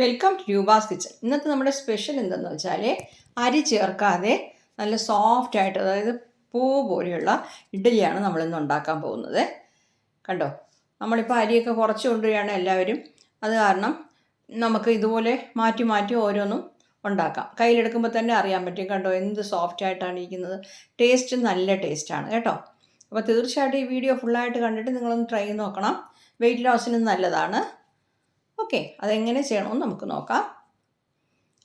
Welcome to Roopa's kitchen ഇന്നത്തെ നമ്മുടെ special എന്തെന്ന് വെച്ചാൽ അരി ചേർക്കാതെ നല്ല സോഫ്റ്റ് ആയിട്ട് അതായത് പൂ പോലെയുള്ള ഇഡ്ഡലിയാണ് നമ്മളിന്ന് ഉണ്ടാക്കാൻ പോകുന്നത്. കണ്ടോ? നമ്മളിപ്പോൾ അരിയൊക്കെ കുറച്ച് കൊണ്ടുവരികയാണ് എല്ലാവരും. അത് കാരണം നമുക്ക് ഇതുപോലെ മാറ്റി മാറ്റി ഓരോന്നും ഉണ്ടാക്കാം. കയ്യിലെടുക്കുമ്പോൾ തന്നെ അറിയാൻ പറ്റും. കണ്ടോ? എന്ത് സോഫ്റ്റ് ആയിട്ടാണ് ഇരിക്കുന്നത്. ടേസ്റ്റ് നല്ല ടേസ്റ്റാണ് കേട്ടോ? അപ്പോൾ തീർച്ചയായിട്ടും ഈ വീഡിയോ ഫുള്ളായിട്ട് കണ്ടിട്ട് നിങ്ങളൊന്ന് ട്രൈ നോക്കണം. വെയിറ്റ് ലോസിനും നല്ലതാണ്. ഓക്കെ അതെങ്ങനെ ചെയ്യണമെന്ന് നമുക്ക് നോക്കാം.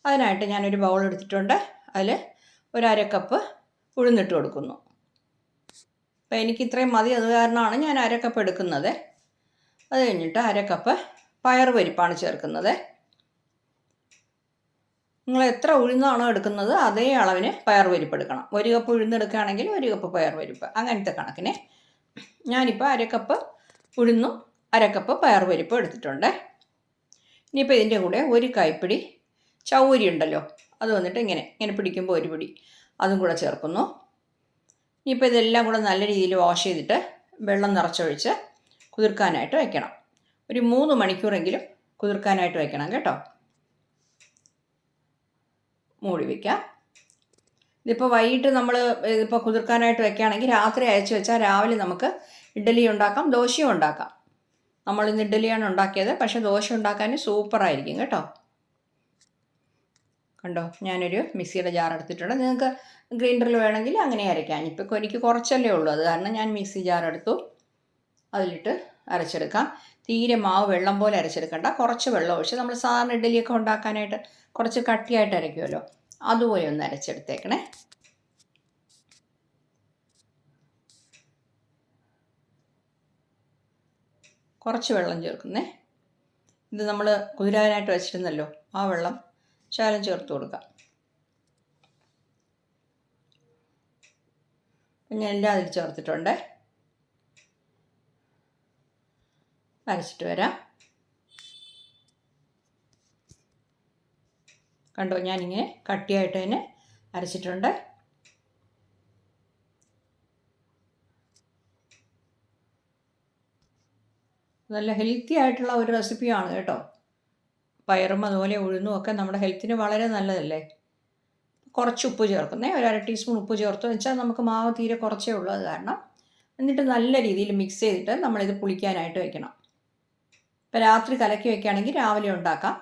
അതിനായിട്ട് ഞാനൊരു ബൗൾ എടുത്തിട്ടുണ്ട്. അതിൽ ഒരു അര കപ്പ് ഉഴുന്നിട്ട് കൊടുക്കുന്നു. അപ്പോൾ എനിക്ക് ഇത്രയും മതി. അത് കാരണമാണ് ഞാൻ അര കപ്പ് എടുക്കുന്നത്. അത് കഴിഞ്ഞിട്ട് അര കപ്പ് പയർ പരിപ്പാണ് ചേർക്കുന്നത്. നിങ്ങൾ എത്ര ഉഴുന്നാണോ എടുക്കുന്നത് അതേ അളവിന് പയർ പരിപ്പ് എടുക്കണം. ഒരു കപ്പ് ഉഴുന്നെടുക്കുകയാണെങ്കിൽ ഒരു കപ്പ് പയർ പരിപ്പ്. അങ്ങനത്തെ കണക്കിന് ഞാനിപ്പോൾ അര കപ്പ് ഉഴുന്നും അര കപ്പ് പയർ പരിപ്പ് എടുത്തിട്ടുണ്ട്. ഇനിയിപ്പോൾ ഇതിന്റെ കൂടെ ഒരു കൈപ്പിടി ചൗരി ഉണ്ടല്ലോ. അത് വന്നിട്ട് ഇങ്ങനെ ഇങ്ങനെ പിടിക്കുമ്പോൾ ഒരു പിടി. അതും കൂടെ ചേർക്കുന്നു. ഇനിയിപ്പോൾ ഇതെല്ലാം കൂടെ നല്ല രീതിയിൽ വാഷ് ചെയ്തിട്ട് വെള്ളം നിറച്ചൊഴിച്ച് കുതിർക്കാനായിട്ട് വയ്ക്കണം ഒരു മൂന്ന് മണിക്കൂറെങ്കിലും കുതിർക്കാനായിട്ട് വയ്ക്കണം കേട്ടോ. മൂടി വയ്ക്കാം ഇതിപ്പോൾ വൈകിട്ട് നമ്മൾ ഇതിപ്പോൾ കുതിർക്കാനായിട്ട് വയ്ക്കുകയാണെങ്കിൽ രാത്രി അയച്ചു വെച്ചാൽ രാവിലെ നമുക്ക് ഇഡ്ഡലി ഉണ്ടാക്കാം ദോശയും ഉണ്ടാക്കാം. നമ്മൾ ഇന്ന് ഇഡ്ഡലിയാണ് ഉണ്ടാക്കിയത്. പക്ഷെ ദോശ ഉണ്ടാക്കാൻ സൂപ്പറായിരിക്കും കേട്ടോ. കണ്ടോ? ഞാനൊരു മിക്സിയുടെ ജാർ എടുത്തിട്ടുണ്ട്. നിങ്ങൾക്ക് ഗ്രൈൻഡറിൽ വേണമെങ്കിൽ അങ്ങനെ അരയ്ക്കാം. ഇപ്പോൾ എനിക്ക് കുറച്ചല്ലേ ഉള്ളൂ. അത് കാരണം ഞാൻ മിക്സി ജാർ എടുത്തു. അതിലിട്ട് അരച്ചെടുക്കാം. തീരെ മാവ് വെള്ളം പോലെ അരച്ചെടുക്കണ്ട. കുറച്ച് വെള്ളം ഒഴിച്ച് നമ്മൾ സാധാരണ ഇഡ്ഡലിയൊക്കെ ഉണ്ടാക്കാനായിട്ട് കുറച്ച് കട്ടിയായിട്ട് അരയ്ക്കുമല്ലോ. അതുപോലെ ഒന്ന് അരച്ചെടുത്തേക്കണേ. കുറച്ച് വെള്ളം ചേർക്കുന്നേ. ഇത് നമ്മൾ കുതിരാനായിട്ട് വെച്ചിരുന്നല്ലോ ആ വെള്ളം ശകലം ചേർത്ത് കൊടുക്കാം. ഞാൻ എല്ലാം അതിൽ ചേർത്തിട്ടുണ്ട്. അരച്ചിട്ട് വരാം. കണ്ടോ ഞാനിങ്ങനെ കട്ടിയായിട്ട് തന്നെ അരച്ചിട്ടുണ്ട്. നല്ല ഹെൽത്തി ആയിട്ടുള്ള ഒരു റെസിപ്പിയാണ് കേട്ടോ. പയറും അതുപോലെ ഉഴുന്നും ഒക്കെ നമ്മുടെ ഹെൽത്തിന് വളരെ നല്ലതല്ലേ? കുറച്ച് ഉപ്പ് ചേർക്കുന്നേ ഒരു അര ടീസ്പൂൺ ഉപ്പ് ചേർത്തു വെച്ചാൽ നമുക്ക് മാവ് തീരെ കുറച്ചേ ഉള്ളൂ അത് കാരണം. എന്നിട്ട് നല്ല രീതിയിൽ മിക്സ് ചെയ്തിട്ട് നമ്മളിത് പുളിക്കാനായിട്ട് വെക്കണം. ഇപ്പോൾ രാത്രി കലക്കി വെക്കുകയാണെങ്കിൽ രാവിലെ ഉണ്ടാക്കാം.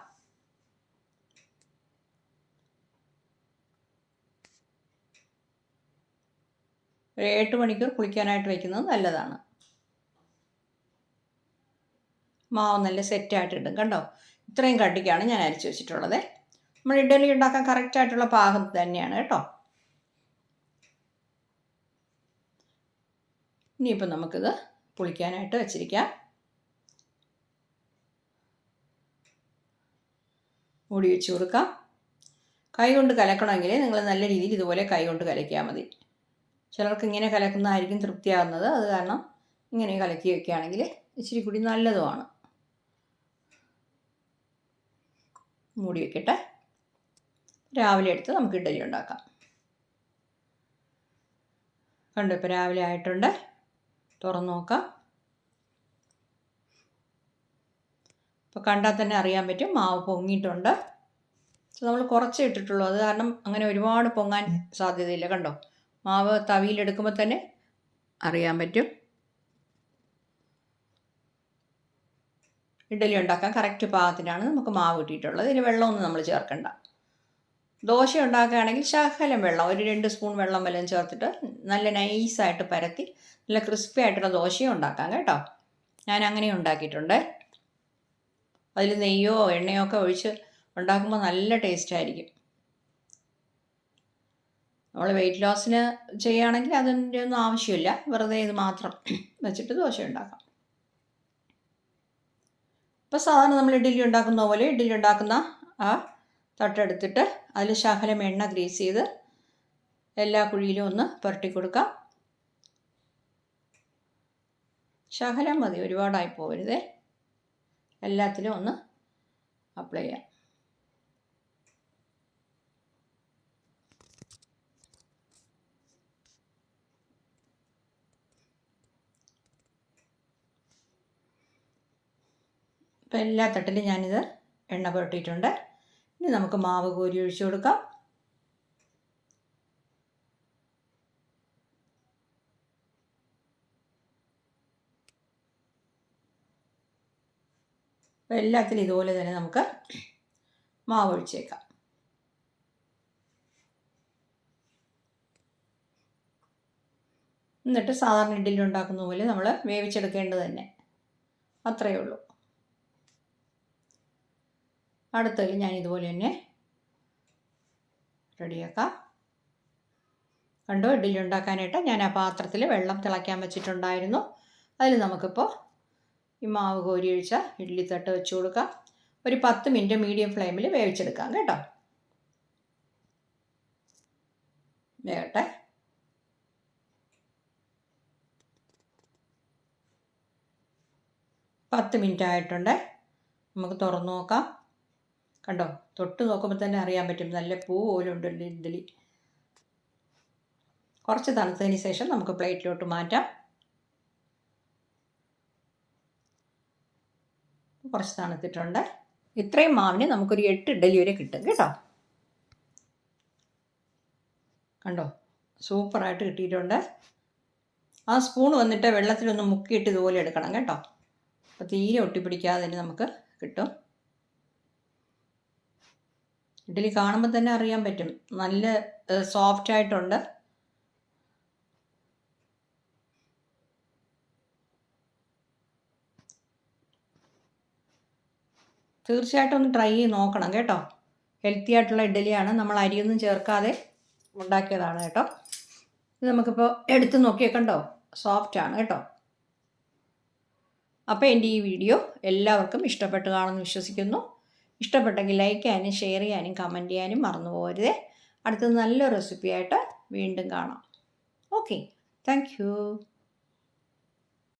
ഒരു എട്ട് മണിക്കൂർ കുളിക്കാനായിട്ട് വയ്ക്കുന്നത് നല്ലതാണ്. മാവ് നല്ല സെറ്റ് ആയിട്ടുണ്ട്. കണ്ടോ? ഇത്രയും കട്ടിക്കാണ് ഞാൻ അരച്ച് വെച്ചിട്ടുള്ളത്. നമ്മൾ ഇഡ്ഡലി ഉണ്ടാക്കാൻ കറക്റ്റായിട്ടുള്ള പാകം തന്നെയാണ് കേട്ടോ. ഇനിയിപ്പോൾ നമുക്കിത് പുളിക്കാനായിട്ട് വെച്ചിരിക്കാം. മൂടി വെച്ച് കൊടുക്കാം. കൈ കൊണ്ട് കലക്കണമെങ്കിൽ നിങ്ങൾ നല്ല രീതിയിൽ ഇതുപോലെ കൈ കൊണ്ട് കലക്കിയാൽ മതി. ചിലർക്ക് ഇങ്ങനെ കലക്കുന്നതായിരിക്കും തൃപ്തിയാകുന്നത് അത് കാരണം ഇങ്ങനെ കലക്കി വയ്ക്കുകയാണെങ്കിൽ ഇച്ചിരി കൂടി നല്ലതുമാണ്. മൂടി വെക്കട്ടെ രാവിലെ എടുത്ത് നമുക്ക് ഇഡ്ഡലി ഉണ്ടാക്കാം. കണ്ടു ഇപ്പോൾ രാവിലെ ആയിട്ടുണ്ട്. തുറന്നു നോക്കാം. ഇപ്പോൾ കണ്ടാൽ തന്നെ അറിയാൻ പറ്റും മാവ് പൊങ്ങിയിട്ടുണ്ട്. നമ്മൾ കുറച്ചേ ഇട്ടിട്ടുള്ളൂ. അത് കാരണം അങ്ങനെ ഒരുപാട് പൊങ്ങാൻ സാധ്യതയില്ല. കണ്ടോ മാവ് തവിയിലെടുക്കുമ്പോൾ തന്നെ അറിയാൻ പറ്റും. ഇഡ്ഡലി ഉണ്ടാക്കാൻ കറക്റ്റ് പാകത്തിനാണ് നമുക്ക് മാവ് കിട്ടിയിട്ടുള്ളത്. ഇതിന് വെള്ളമൊന്നും നമ്മൾ ചേർക്കണ്ട. ദോശ ഉണ്ടാക്കുകയാണെങ്കിൽ ശകലം വെള്ളം ഒരു രണ്ട് സ്പൂൺ വെള്ളം വല്ലതും ചേർത്തിട്ട് നല്ല നൈസായിട്ട് പരത്തി നല്ല ക്രിസ്പി ആയിട്ടുള്ള ദോശയും ഉണ്ടാക്കാം കേട്ടോ. ഞാൻ അങ്ങനെ ഉണ്ടാക്കിയിട്ടുണ്ട്. അതിൽ നെയ്യോ എണ്ണയോ ഒക്കെ ഒഴിച്ച് ഉണ്ടാക്കുമ്പോൾ നല്ല ടേസ്റ്റ് ആയിരിക്കും. നമ്മൾ വെയിറ്റ് ലോസിന് ചെയ്യുകയാണെങ്കിൽ അതിന്റെ ഒന്നും ആവശ്യമില്ല. വെറുതെ ഇത് മാത്രം വെച്ചിട്ട് ദോശ ഉണ്ടാക്കാം. ഇപ്പോൾ സാധാരണ നമ്മൾ ഇഡ്ഡലി ഉണ്ടാക്കുന്ന പോലെ ഇഡ്ഡലി ഉണ്ടാക്കുന്ന ആ തട്ടെടുത്തിട്ട് അതിൽ ശകലം എണ്ണ ഗ്രീസ് ചെയ്ത് എല്ലാ കുഴിയിലും ഒന്ന് പുരട്ടി കൊടുക്കാം. ശകലം മതി ഒരുപാടായി പോകരുതേ എല്ലാത്തിലും ഒന്ന് അപ്ലൈ ചെയ്യാം. ഇപ്പം എല്ലാ തട്ടിലും ഞാനിത് എണ്ണ പുരട്ടിയിട്ടുണ്ട്. ഇനി നമുക്ക് മാവ് കോരി ഒഴിച്ചു കൊടുക്കാം. അപ്പോൾ എല്ലാത്തിലും ഇതുപോലെ തന്നെ നമുക്ക് മാവ് ഒഴിച്ചേക്കാം. എന്നിട്ട് സാധാരണ ഇഡ്ഡലി ഉണ്ടാക്കുന്ന പോലെ നമ്മൾ വേവിച്ചെടുക്കേണ്ടത് തന്നെ. അത്രയേ ഉള്ളൂ. അടുത്തതിൽ ഞാൻ ഇതുപോലെ തന്നെ റെഡിയാക്കാം. കണ്ടോ? ഇഡ്ഡലി ഉണ്ടാക്കാനായിട്ട് ഞാൻ ആ പാത്രത്തിൽ വെള്ളം തിളയ്ക്കാൻ വെച്ചിട്ടുണ്ടായിരുന്നു. അതിൽ നമുക്കിപ്പോൾ ഈ മാവ് കോരി ഒഴിച്ച ഇഡ്ഡലി തട്ട് വെച്ച് കൊടുക്കാം. ഒരു പത്ത് മിനിറ്റ് മീഡിയം ഫ്ലെയിമിൽ വേവിച്ചെടുക്കാം കേട്ടോ. വേകട്ടെ പത്ത് മിനിറ്റ് ആയിട്ടുണ്ട്. നമുക്ക് തുറന്നു നോക്കാം. കണ്ടോ? തൊട്ട് നോക്കുമ്പോൾ തന്നെ അറിയാൻ പറ്റും. നല്ല പൂ പോലും ഉണ്ട് ഇഡ്ഡലി കുറച്ച് തണുത്തതിന് ശേഷം നമുക്ക് പ്ലേറ്റിലോട്ട് മാറ്റാം. കുറച്ച് തണുത്തിട്ടുണ്ട്. ഇത്രയും മാവിന് നമുക്കൊരു എട്ട് ഇഡ്ഡലി വരെ കിട്ടും കേട്ടോ. കണ്ടോ? സൂപ്പറായിട്ട് കിട്ടിയിട്ടുണ്ട്. ആ സ്പൂൺ വന്നിട്ട് വെള്ളത്തിലൊന്ന് മുക്കിയിട്ട് ഇതുപോലെ എടുക്കണം കേട്ടോ. അപ്പോൾ തീരെ ഒട്ടിപ്പിടിക്കാതെ തന്നെ നമുക്ക് കിട്ടും. ഇഡ്ഡലി കാണുമ്പോൾ തന്നെ അറിയാൻ പറ്റും. നല്ല സോഫ്റ്റ് ആയിട്ടുണ്ട്. തീർച്ചയായിട്ടും ഒന്ന് ട്രൈ ചെയ്ത് നോക്കണം കേട്ടോ. ഹെൽത്തി ആയിട്ടുള്ള ഇഡ്ഡലിയാണ്. നമ്മൾ അരിയൊന്നും ചേർക്കാതെ ഉണ്ടാക്കിയതാണ് കേട്ടോ. ഇത് നമുക്കിപ്പോൾ എടുത്ത് നോക്കിയേക്കണ്ടോ? ആണ് കേട്ടോ. അപ്പോൾ എന്റെ ഈ വീഡിയോ എല്ലാവർക്കും ഇഷ്ടപ്പെട്ട് കാണുമെന്ന് വിശ്വസിക്കുന്നു. ഇഷ്ടപ്പെട്ടെങ്കിൽ ലൈക്ക് ചെയ്യാനും ഷെയർ ചെയ്യാനും കമന്റ് ചെയ്യാനും മറന്നു പോകരുതേ. അടുത്ത നല്ല റെസിപ്പിയായിട്ട് വീണ്ടും കാണാം. Okay thank